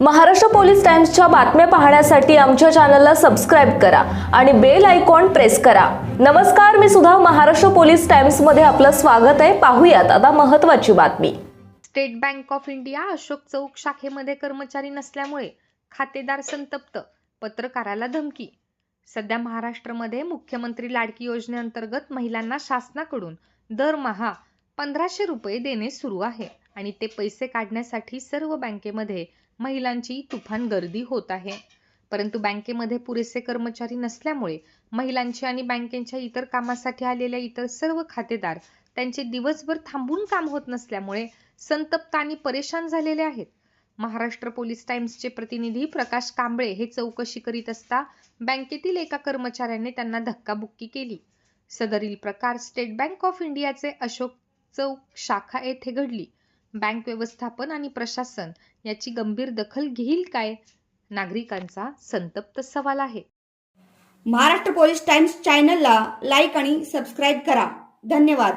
Maharashtra police टाइम्सच्या बातम्या पाहण्यासाठी आमच्या चॅनलला सबस्क्राईब करा आणि बेल आयकॉन प्रेस करा. नमस्कार मी सुद्धा महाराष्ट्र पोलीस टाइम्समध्ये आपलं स्वागत आहे. पाहूयात आता महत्वाची बातमी. State Bank of India Ashok Chowk शाखेमध्ये कर्मचारी नसल्यामुळे खातेदार संतप्त पत्रकाराला धमकी. सध्या महाराष्ट्रामध्ये मुख्यमंत्री लाडकी योजनेअंतर्गत महिलांना शासनाकडून दरमहा पंधराशे रुपये देणे सुरू आहे आणि ते पैसे काढण्यासाठी सर्व बँकेमध्ये महिलांची तुफान गर्दी होत आहे. परंतु बँकेमध्ये पुरेसे कर्मचारी नसल्यामुळे महिलांची आणि बँकेच्या इतर कामासाठी आलेल्या इतर सर्व खातेदार त्यांचे दिवसभर थांबून काम होत नसल्यामुळे संतप्त आणि परेशान झालेले आहेत. महाराष्ट्र पोलीस टाइम्सचे प्रतिनिधी प्रकाश कांबळे हे चौकशी करीत असता बँकेतील एका कर्मचाऱ्याने त्यांना धक्काबुक्की केली. सदरील प्रकार स्टेट बँक ऑफ इंडियाचे अशोक चौक शाखा येथे घडली. बँक व्यवस्थापन आणि प्रशासन याची गंभीर दखल घेईल काय? नागरिकांचा संतप्त सवाल आहे. महाराष्ट्र पोलीस टाइम्स चॅनलला लाईक आणि सबस्क्राईब करा. धन्यवाद.